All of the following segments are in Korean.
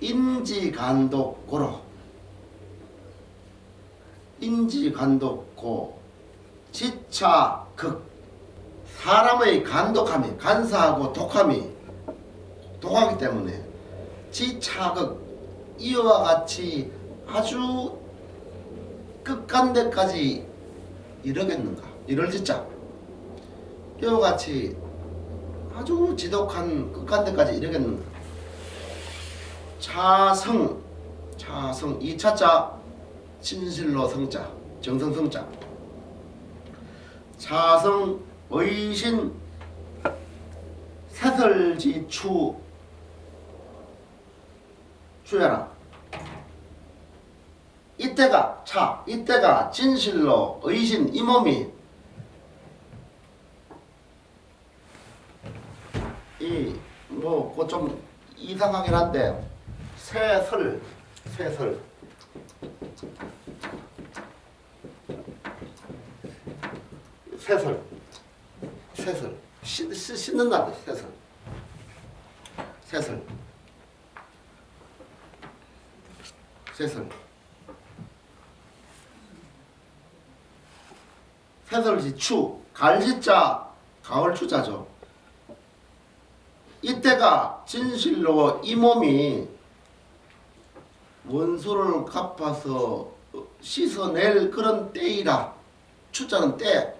인지간독고로. 인지간독고 지차극. 사람의 간독함이 간사하고 독함이 독하기 때문에 지차극 이와 같이 아주 끝간데까지 이러겠는가? 이럴 짓자. 이와 같이 아주 지독한 끝간데까지 이러겠는가 차성 차성 이 차자 진실로 성자 정성 성자. 차성 의신 새설지 추 추야라. 이때가 차 이때가 진실로 의신 이 몸이 이뭐좀 이상하긴 한데 새설 새설. 새설. 새설. 씻, 씻, 씻는다 새설. 새설. 새설. 새설지 추. 갈지자 가을 추자죠. 이때가 진실로 이 몸이 원수를 갚아서 씻어낼 그런 때이라 추자는 때.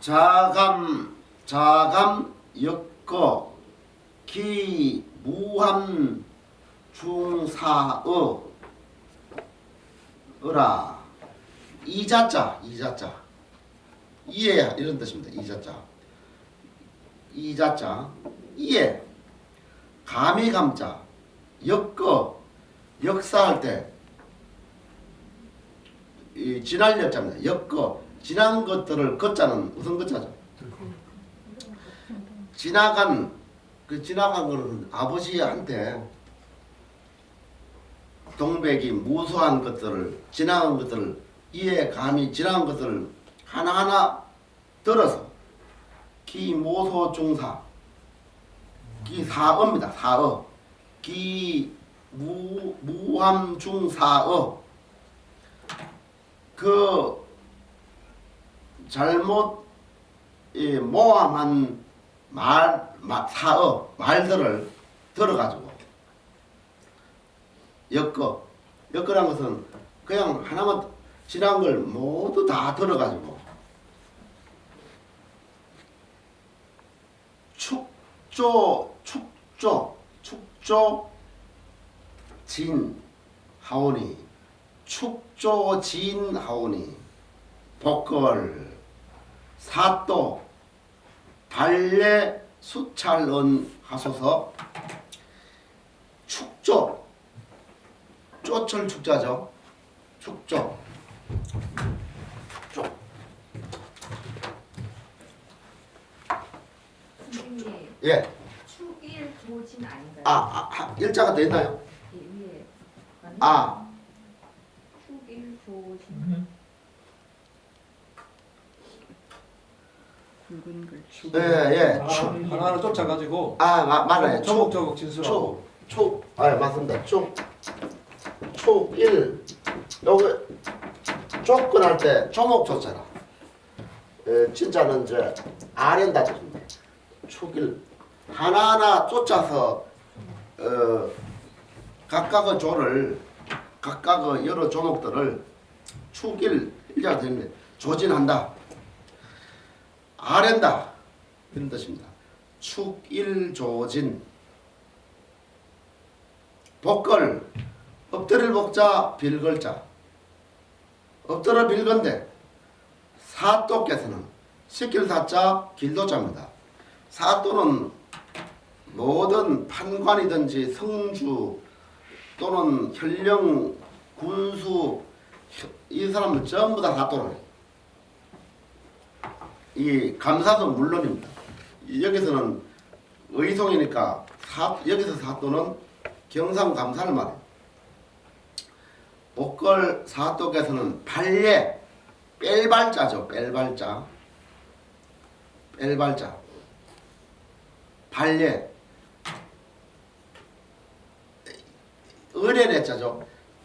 자감 자감 역거 기 무함 중사어. 어라. 이자자 이자자. 이해 이런 뜻입니다. 이자자 이자자 이해 감히 감자 역거 역사할 때 이 지날 역자입니다. 역거 지난 것들을 걷자는 우선 걷자죠. 지나간 그 지나간 거는 아버지한테 동백이 무수한 것들을 지나간 것들을 이해 감히 지나간 것들을 하나하나 들어서 기모소 중사. 기사어입니다. 사어. 기무 무함 중사어. 그 잘못 이 모함한 말, 마- 사어 말들을 들어가지고 엮어. 엮어란 것은 그냥 하나만 지난 걸 모두 다 들어가지고 축조 축조 축조 진 하오니. 축조 진 하오니. 복걸 사또 달래 수찰은 하소서. 축조 쪼철 축자죠. 축조 선생님 예. 축일 조진 아닌가요? 아, 아, 아, 일자가 있나요? 이 위에 맞나? 아, 축일 조진 붉은 글. 예, 예. 아, 축. 하나 하나 쫓아가지고 아, 마, 맞아요. 축. 조목조목 진술하고 초, 초, 아 맞습니다. 초, 초, 일, 요거 조건 할 때 조목 줬잖아. 에, 진짜는 이제 아련다 뜻입니다. 축일 하나하나 쫓아서 어, 각각의 조를 각각의 여러 조목들을 축일 일자가 되는데 조진한다. 아련다 이런 뜻입니다. 축일조진 복걸 엎드릴 복자 빌걸자 엎드려 빌건데 사또께서는 시킬 사자 길도자입니다. 사또는 모든 판관이든지 성주 또는 현령 군수 이 사람은 전부 다 사또를. 이 감사도 물론입니다. 여기서는 의송이니까 사, 여기서 사또는 경상감사를 말해요. 복걸 사또께서는 발례 뺄발자죠. 뺄발자. 뺄발자. 발례 의례를 했자죠.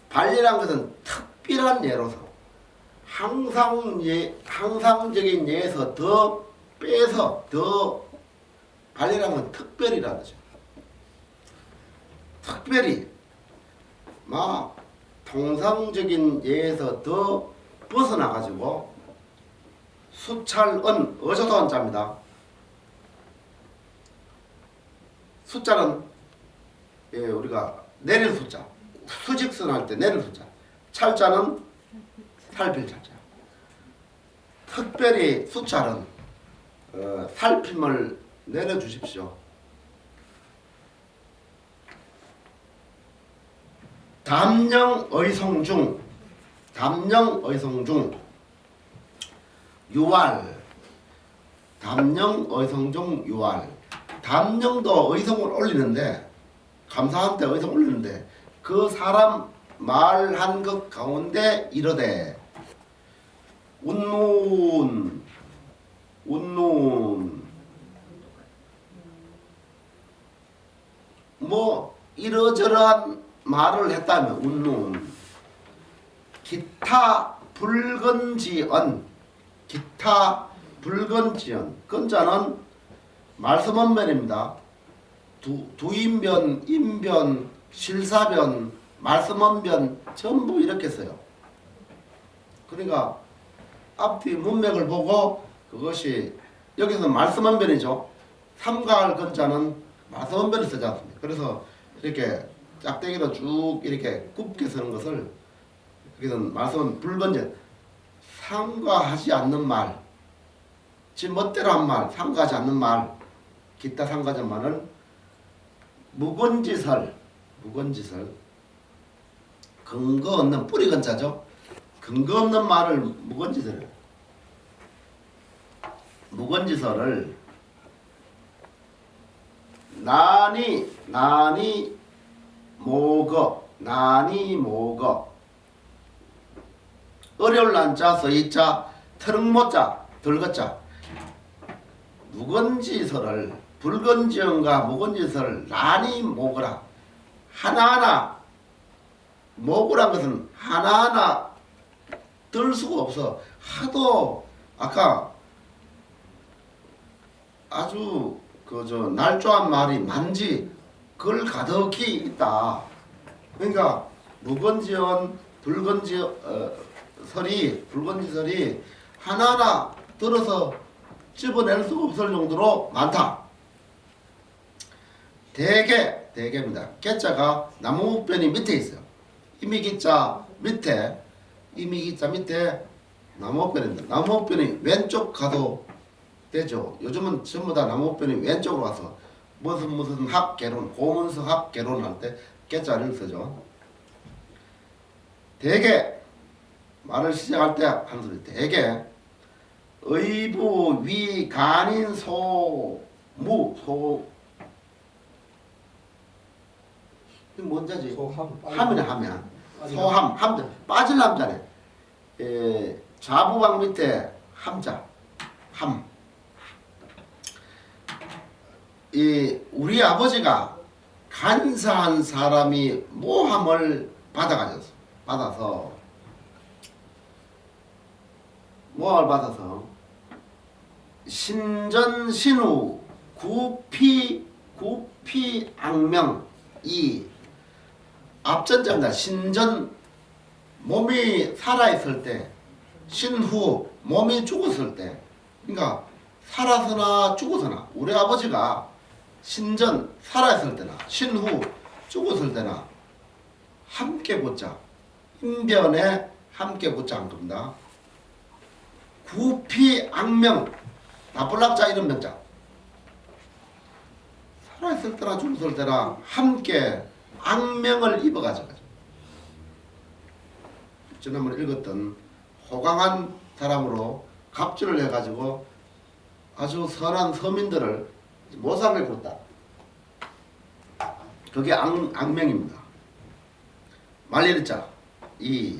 발례란 것은 특별한 예로서 항상 예 항상적인 예에서 더 빼서 더 발례란 건 특별이라는 거죠. 특별히 막 통상적인 예에서 더 벗어나 가지고 수찰은 어조도 한 자입니다. 숫자는 예, 우리가 내릴 숫자. 수직선 할 때 내릴 숫자. 찰자는 살필 찰자. 특별히 수찰은 어, 살핌을 내려주십시오. 담령 의성중 담령 의성중 유알. 담령 의성중 유알. 담령도 의성을 올리는데 감사한 때 의성 올리는데? 그 사람 말한 것 가운데 이르되 운눈 운눈 뭐 이러저러한 말을 했다면 운눈 기타 불건지언. 기타 불건지언. 건자는 말씀원변입니다. 두, 두인변, 인변, 실사변, 말씀원변 전부 이렇게 써요. 그러니까 앞뒤 문맥을 보고 그것이 여기서 말씀원변이죠. 삼가할 건자는 말씀원변을 쓰지 않습니다. 그래서 이렇게 짝대기로 쭉 이렇게 굽게 쓰는 것을 여기서 말씀은 불건전 삼가하지 않는 말, 지 멋대로 한 말, 삼가하지 않는 말, 기타 않는 말은 묵은지설, 묵은지설, 근거 없는 뿌리 건자죠. 근거 없는 말을 묵은지설, 묵은지설을 나니 나니 모거 나니 모거. 어려울 난자 서이자 트릉모자 들거자. 묵은지설을 붉은지언과 묵은지설을 나니 모거라. 하나하나 모으란 것은 하나하나 들 수가 없어. 하도 아까 아주 그 저 날조한 말이 만지 그걸 가득히 있다. 그러니까 묵은지언 붉은지 어, 설이 붉은지 설이 하나하나 들어서 집어낼 수 없을 정도로 많다. 대개 대개입니다. 개자가 나무변이 밑에 있어요. 이미기자 밑에 이미기자 밑에 나무변입니다. 나무변이 왼쪽 가도 되죠. 요즘은 전부 다 나무변이 왼쪽으로 가서 무슨 무슨 합개론 고문서 합개론 할 때 개자를 쓰죠. 대개 말을 시작할 때 하는 소리 대개 의부 위 간인 소무 소 이게 뭔 자지? 소함. 함이네 함이야. 소함 함 빠질 남자네. 에, 좌부방 밑에 함자 함. 이 우리 아버지가 간사한 사람이 모함을 받아가졌어. 받아서 모함을 받아서 신전 신우 구피 구피 악명 이 앞전자입니다. 신전 몸이 살아 있을 때 신후 몸이 죽었을 때 그러니까 살아서나 죽어서나 우리 아버지가 신전 살아 있을 때나 신후 죽었을 때나 함께 붙자 인변에 함께 붙자 한 겁니다. 구피 악명 나쁠락자 이런 명자 살아있을 때나 죽었을 때나 함께 악명을 입어가지고 지난번에 읽었던 호강한 사람으로 갑질을 해가지고 아주 선한 서민들을 모상을 줬다. 그게 악, 악명입니다. 말리르자 이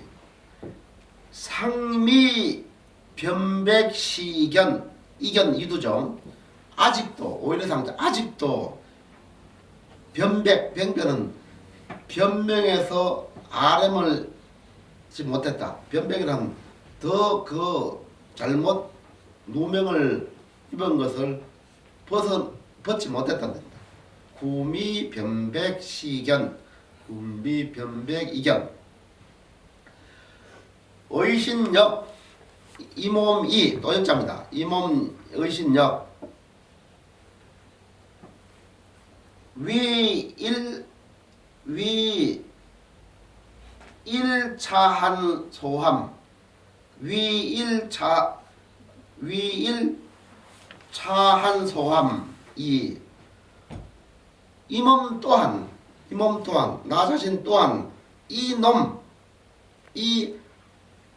상미 변백시견 이견 이두죠. 아직도 오히려 상자 아직도 변백 변변은 변명에서 RM을 지 못했다. 변백이란 더그 잘못 누명을 입은 것을 벗어 벗지 못했다는 겁니다. 구미 변백 시견 구미 변백 이견 의신역 이몸이 또 역자입니다. 이몸 의신역 위일 위 일차한 소함 위일차 위일차한 소함 이 이 몸 또한 이 몸 또한 나 자신 또한 이 놈 이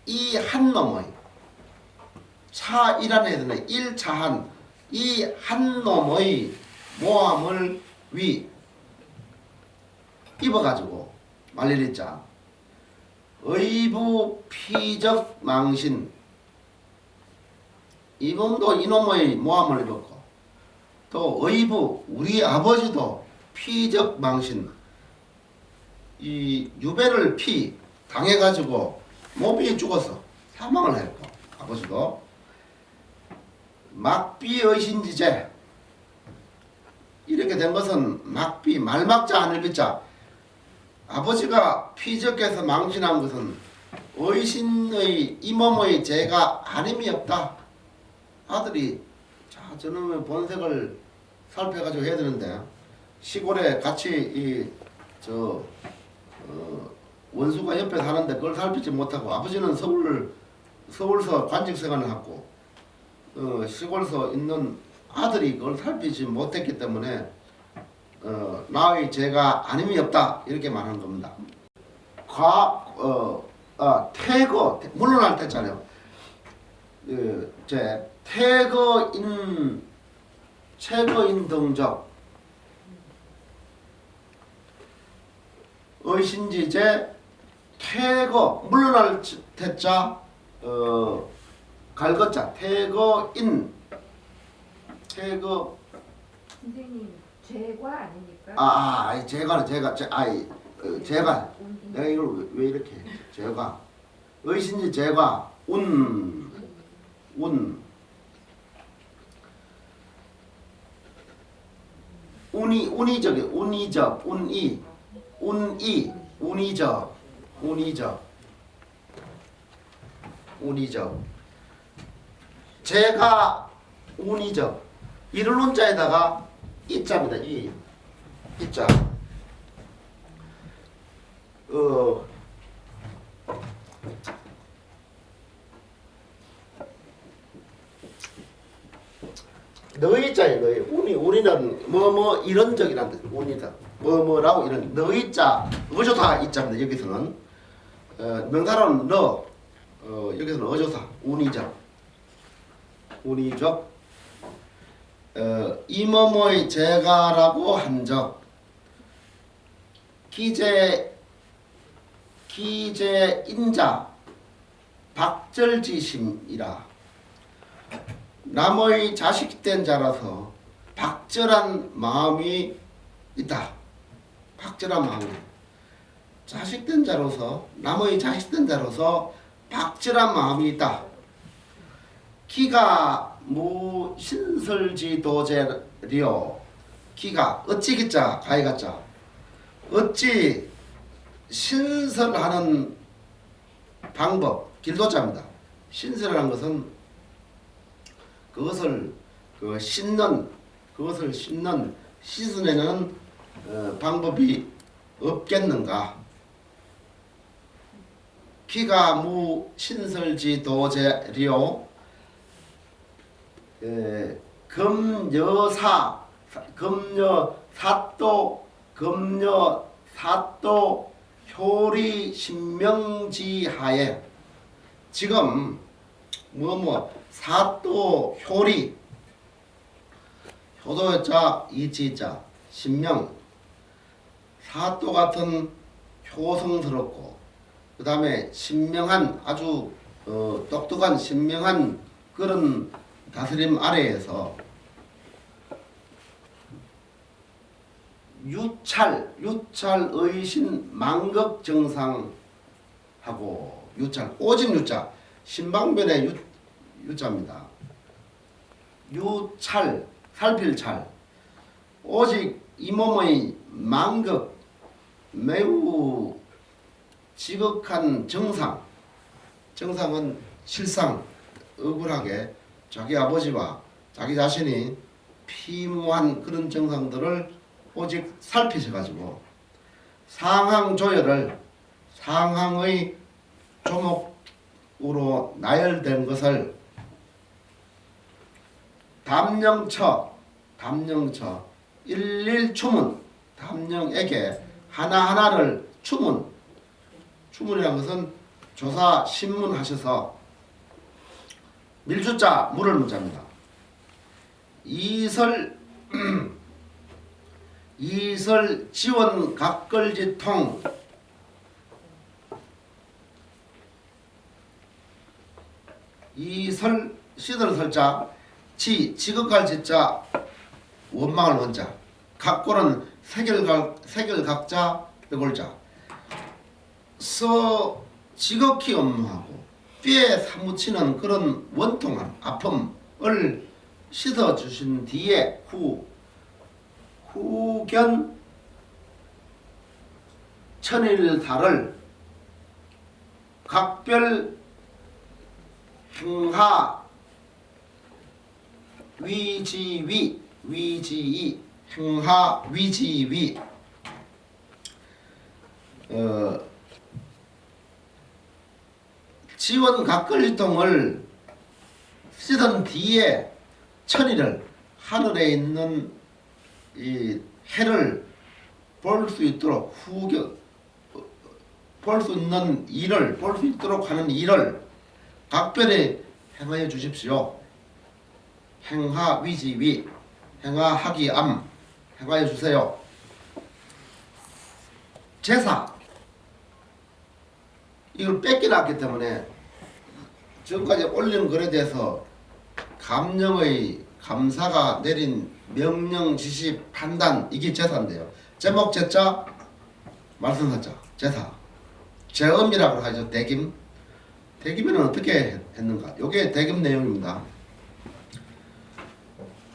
이 한 놈의 차이라는 애들은 일차한 이 한 놈의 모함을 위 입어가지고 말리리자. 의부 피적 망신. 이놈도 이놈의 모함을 입었고 또 의부 우리 아버지도 피적 망신. 이 유배를 피 당해가지고 몸이 죽어서 사망을 했고 아버지도. 막비 의신지제. 이렇게 된 것은 막비 말막자 하늘 비자 아버지가 피적해서 망신한 것은 의신의 이 몸의 죄가 아님이 없다. 아들이 자 저놈의 본색을 살펴가지고 해야 되는데 시골에 같이 이저 어, 원수가 옆에 사는데 그걸 살피지 못하고 아버지는 서울 서울서 관직 생활을 하고 어, 시골서 있는 아들이 그걸 살피지 못했기 때문에 어, 나의 죄가 아님이 없다 이렇게 말하는 겁니다. 과, 어, 아, 태거 태- 물러날 때잖아요. 그, 제 태거인 최거인 등적 의신지제 태거 물러날 태자 어 갈것자 태거인 태거 선생님 죄과 아닙니까? 아, 아, 아이, 제가, 제가, 제, 아이, 어, 제가, 운- 내가 이걸 왜, 왜 이렇게, 해? 제가, 의신지 제가, 운, 운, 운이, 운이 저기, 운이적, 운이, 운이, 운이적, 운이적, 운이적. 제가 운이적. 이를 운자에다가 이자입니다. 이. 이자. 어. 너희 자에 너희 운이 우리는 뭐 뭐 이런 적이란 뜻 운이다 뭐 뭐라고 이런 너희 자 어조사 이자입니다 여기서는 어, 명사로는 너 어, 여기서는 어조사 운이자 운이죠 어, 이모모의 제가라고 한 적 기재 기재 인자 박절지심이라 남의 자식된 자라서 박절한 마음이 있다. 박절한 마음. 자식된 자로서 남의 자식된 자로서 박절한 마음이 있다. 기가 무 신설지도제리요. 기가 어찌 기자 가이가자 어찌 신설하는 방법 길도자입니다. 신설하는 것은 그것을 그 씻는 그것을 씻는 씻어내는 어, 방법이 없겠는가? 기가 무 신설지 도제리오 에, 금여사 금여 사도 금여 사도 효리 신명지하에 지금 뭐뭐 사도 효리 효도자 이지자 신명 사도 같은 효성스럽고 그 다음에 신명한 아주 어, 똑똑한 신명한 그런 다스림 아래에서 유찰 유찰 의신 만극 정상하고 유찰 오직 유자 신방변의 유 유자입니다. 유찰 살필 찰 오직 이 몸의 만극 매우 지극한 정상 정상은 실상 억울하게 자기 아버지와 자기 자신이 피무한 그런 정상들을 오직 살피셔 가지고 상항 조열을 상항의 조목으로 나열된 것을 담령처 담령처 일일 추문 담령에게 하나하나를 추문. 추문이라는 것은 조사 신문하셔서 밀주자 물을 문자입니다. 이설 이설 지원 각걸지통. 이설 시들 설자 지 지극할 지자 원망을 원자. 각골은 세결각 세결각자 빼골자. 서 지극히 엄하고 뼈에 사무치는 그런 원통함 아픔을 씻어 주신 뒤에 후 후견 천일사를 각별 행하 위지위 위지이 행하 위지위. 어, 지원 각걸리통을 쓰던 뒤에 천일을 하늘에 있는 이 해를 볼 수 있도록 후겨 볼수 있는 일을 볼 수 있도록 하는 일을 각별히 행하여 주십시오. 행하 위지위 행하 하기 암 행하여 주세요. 제사 이걸 뺏겨놨기 때문에 지금까지 올린 글에 대해서 감령의 감사가 내린 명령 지시 판단 이게 제사인데요. 제목 제자 말씀하자 제사 제음이라고 하죠 대김 대김에는 어떻게 했는가? 요게 대김 내용입니다.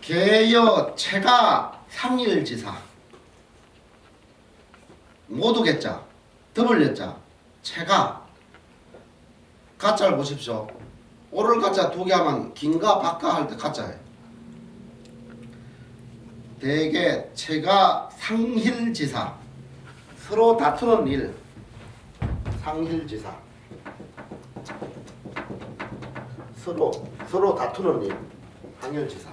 개여 체가 상일지사 모두 개자 더블 여자 체가 가짜를 보십시오. 오를 가짜 두 개 하면 긴가 박가 할 때 가짜예요. 대개 체가 상힐지사 서로 다투는 일. 상힐지사. 서로 서로 다투는 일. 상힐지사.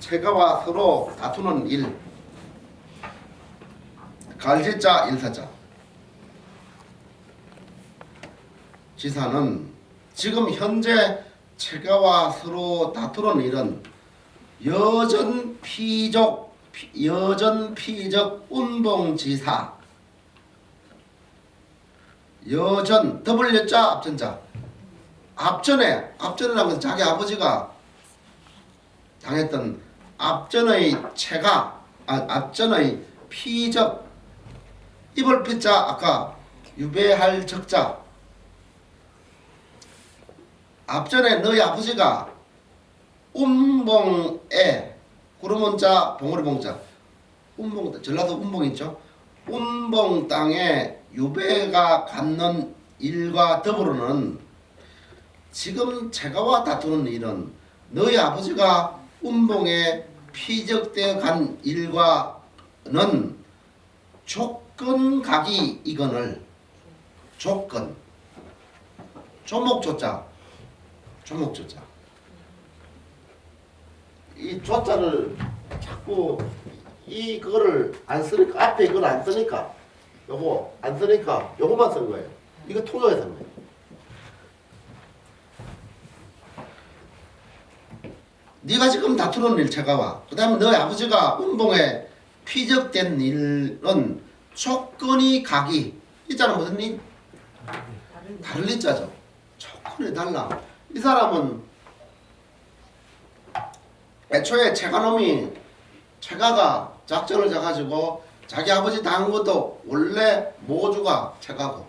체가와 서로 다투는 일. 갈지자 일사자. 지사는 지금 현재 체가와 서로 다투는 일은 여전 피적 피- 여전 피적 운봉지사 여전 더블 여자 앞전자. 앞전에 앞전이라는 것은 자기 아버지가 당했던 앞전의 체가 아, 앞전의 피적 입을 피자 아까 유배할 적자 앞전에 너희 아버지가 운봉에 구름원자 봉우리 봉자. 운봉 전라도 운봉 있죠? 운봉 땅에 유배가 갖는 일과 더불어는 지금 제가와 다투는 일은 너희 아버지가 운봉에 피적되어 간 일과는 조건 각이 이건을 조건. 조목조자 조목조자. 이 조자를 자꾸 이 그거를 안 쓰니까 앞에 이걸 안 쓰니까 요거 안 쓰니까 요거만 쓴 거예요. 이거 통역해서 쓴 거예요. 네가 지금 다투는 일체가와 그 다음에 너희 아버지가 운봉에 피적된 일은 조건이 각이 있잖아 무슨 일? 다른 일자죠. 조건이 달라 이 사람은 애초에 체가놈이 체가가 작전을 짜가지고 자기 아버지 당한 것도 원래 모주가 책하고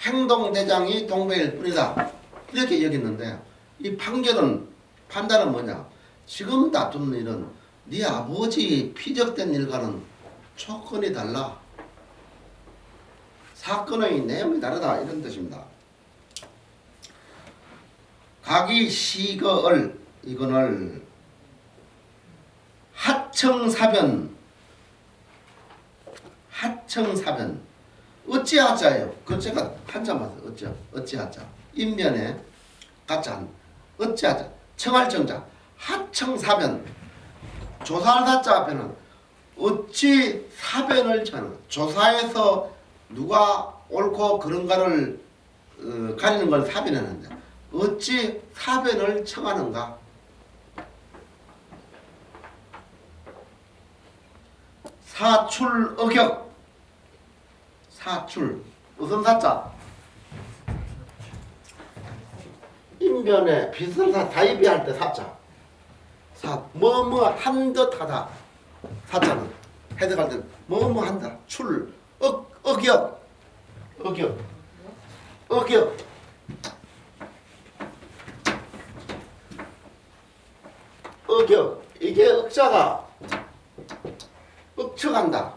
행동대장이 동백일 뿐이다. 이렇게 여겼는데 이 판결은 판단은 뭐냐? 지금 다투는 일은 네 아버지 피적된 일과는 조건이 달라. 사건의 내용이 다르다 이런 뜻입니다. 각이 시거을 이거를 하청사변 하청사변. 어찌하자예요. 그 제가 한자 맞아 어찌 어찌하자. 인면에 가짜 어찌하자. 청할정자 하청사변. 조사할 사자 앞에는 어찌 사변을 쳐는 조사에서 누가 옳고 그런가를 어, 가리는 걸 사변하는데 어찌 사변을 청하는가? 사출 어격 사출. 무슨 사자? 인변에 빚을 다 다이비할 때 사자. 사 뭐뭐 한 듯하다. 사자는 해석할 때는 뭐뭐 한다. 출 어, 어격 어격 어격 어격 이게 억자가 억척한다.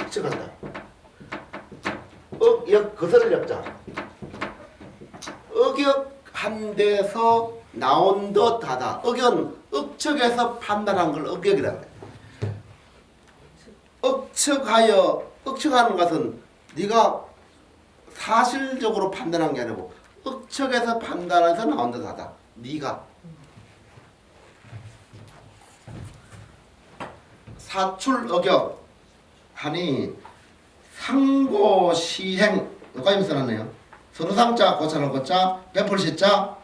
억척한다. 억역 거스를 역자. 억역한 데서 나온 듯하다. 억연 억척에서 판단한 걸 억역이라 그래 억척하여 억척하는 것은 네가 사실적으로 판단한 게 아니고 억척에서 판단해서 나온 듯하다. 네가 사출 어격. 하니 상고 시행. 여기까지 써놨네요. 선우상자 고차는 고자 베풀시자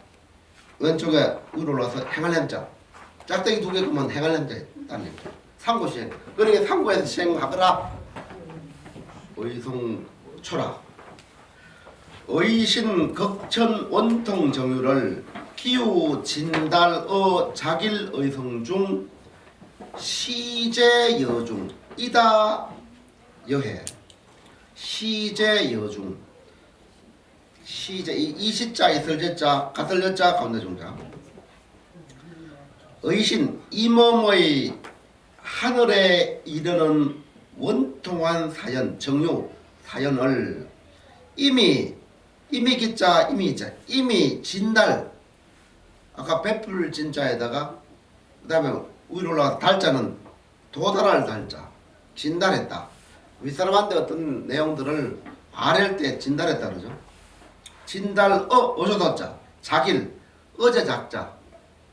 왼쪽에 위로 올라서 행할렘 자. 짝대기 두개 그면 행할렘자 따님 상고 시행. 그러니까 상고에서 시행하거라. 의성 초라. 의신 극천 원통 정유를 기후 진달어 자길 의성 중 시제 여중 이다 여해. 시제 여중. 시제 이, 이 시자 있을 제자 가설 여자 가운데 중자. 의신 이 몸의 하늘에 이르는 원통한 사연 정유 사연을 이미 이미 기자 이미 기자 이미 진달. 아까 베풀 진자에다가 그 다음에 위로 올라가 달자는 도달할 달자 진달했다. 윗사람한테 어떤 내용들을 아랠 때 진달했다 그러죠. 진달 어 어조도자. 자길 어제 작자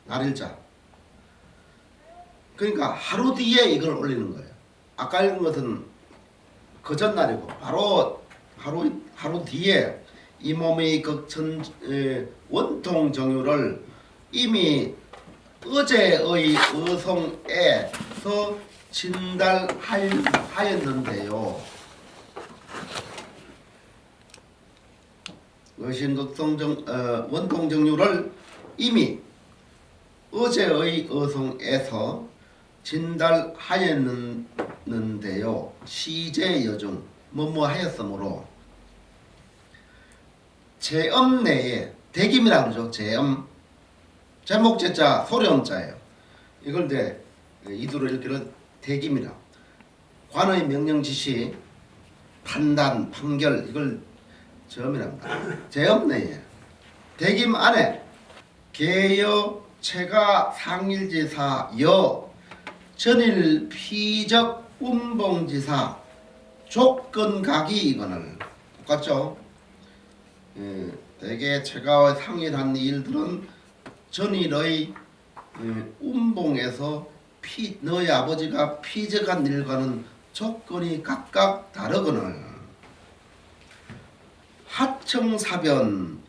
날일자. 그러니까 하루 뒤에 이걸 올리는 거예요. 아까 읽은 것은 그 전날이고 바로 하루 하루 뒤에 이 몸의 극천 에, 원통 정유를 이미 어제의 의성에서 진달하였는데요. 의신극성정 어, 원통정유를 이미 어제의 의성에서 진달하였는데요. 시제 여중 뭐뭐 하였으므로 제엄 내에 대김이라 그러죠. 제엄 제목 제자 소리엄자예요. 이걸 이제 이두로 읽기는 대김이라 관의 명령 지시 판단 판결 이걸 제엄이랍니다. 제엄 내에 대김 안에 개여 체가 상일지사 여 전일 피적 운봉지사 조건각이 이거는 똑같죠? 예, 대개 체가와 상일한 일들은 전일의 예, 운봉에서 피, 너희 아버지가 피적한 일과는 조건이 각각 다르거늘. 하청사변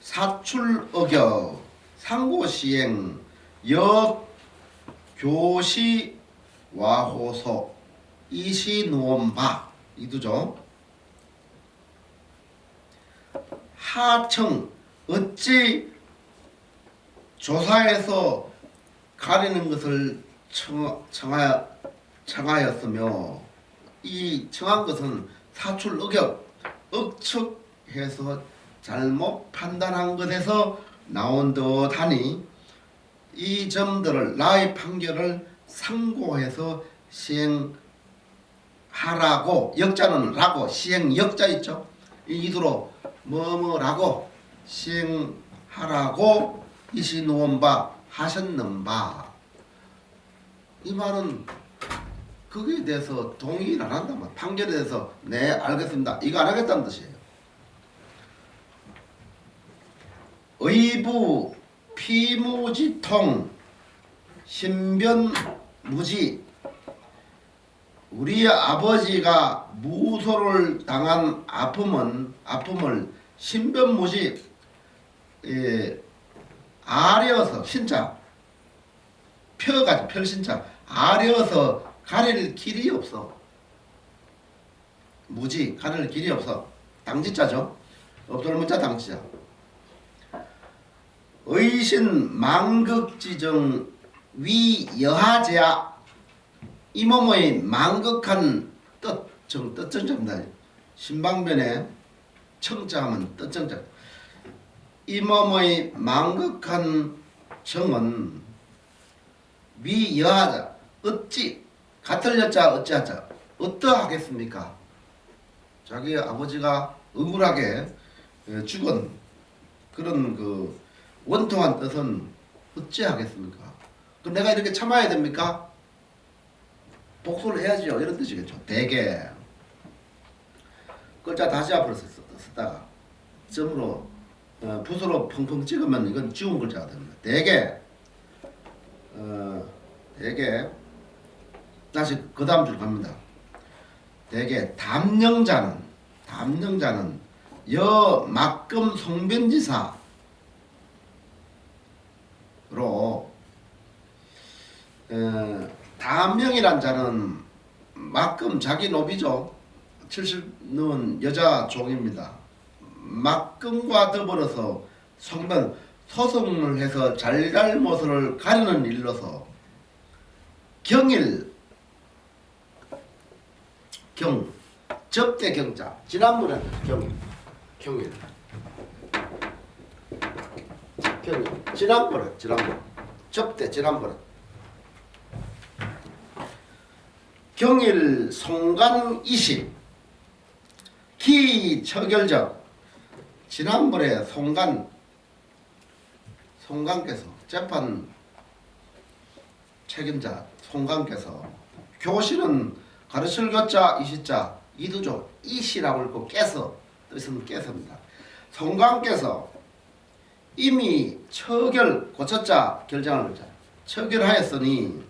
사출어격 상고시행 역교시 와호소 이시누원바. 이두죠? 하청 어찌 조사에서 가리는 것을 청, 청하, 청하였으며 이 청한 것은 사출 억역 억측해서 잘못 판단한 것에서 나온 듯하니 이 점들을 나의 판결을 상고해서 시행하라고 역자는 라고 시행 역자 있죠? 이 이두로 뭐뭐라고 시행하라고 이시누원 바 하셨는바. 이 말은 거기에 대해서 동의를 안 한단 말 판결에 대해서 네 알겠습니다. 이거 안 하겠다는 뜻이에요. 의부 피무지통 신변무지. 우리 아버지가 무소를 당한 아픔은 아픔을 신변무지 예, 아려서 신자. 펴가지 펼신자. 아려서 가릴 길이 없어. 무지 가릴 길이 없어. 당지자죠. 없돌 문자 당지자. 의신 망극지정 위여하제야. 이 몸의 망극한 뜻정 뜻정자입니다. 신방변에 청자하면 뜻정자. 이 몸의 망극한 정은 위여하자 어찌 같을 여자 어찌하자 어떠하겠습니까? 자기 아버지가 억울하게 에, 죽은 그런 그 원통한 뜻은 어찌하겠습니까? 그럼 내가 이렇게 참아야 됩니까? 복수를 해야지요. 이런 뜻이겠죠. 대개 글자 다시 앞으로 썼, 썼다가 점으로 어, 붓으로 펑펑 찍으면 이건 지운 글자가 됩니다. 대개 어, 대개 다시 그 다음 줄 갑니다. 대개 담령자는 담령자는 여 막금 송변지사 로 어, 다명이란 자는 막금 자기 노비죠. 70 넘은 여자 종입니다. 막금과 더불어서 성변 소송을 해서 잘잘못을 가리는 일로서 경일 경 접대 경자. 지난번에 경일 경일. 경일 지난번에 지난번. 접대 지난번에. 경일 송간 이심 기 처결적 지난번에 송간 송간께서 재판 책임자 송간께서 교실은 가르칠 것자 이시자 이두조 이시라고 읽고 깨서 뜻은 깨서입니다. 송간께서 이미 처결 고쳤자 결정을 했자 처결하였으니